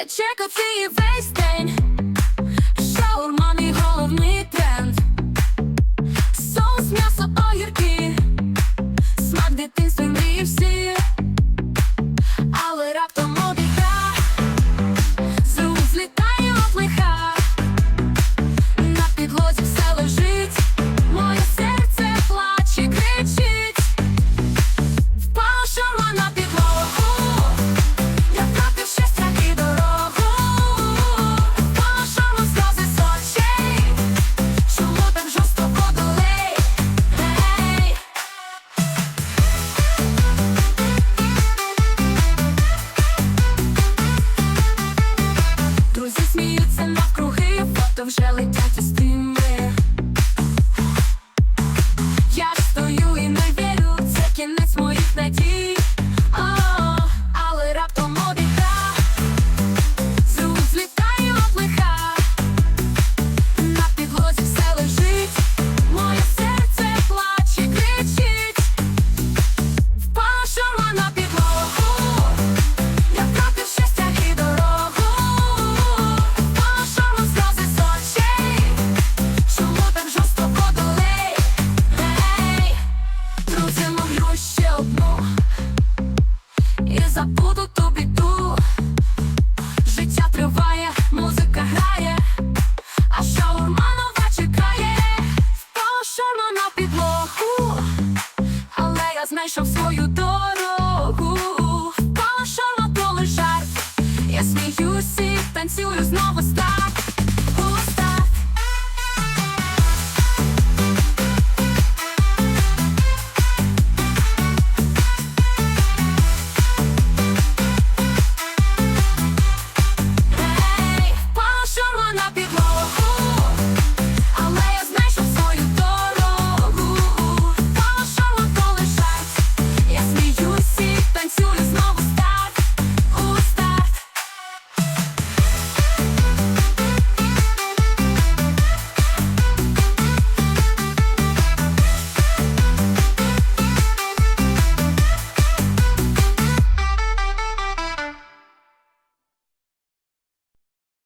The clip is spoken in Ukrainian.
Я чекав її весь день, Шаурма – мій головний тренд, соус, м'ясо, огірки, смак дитинства вже летять. знайшов свою долю.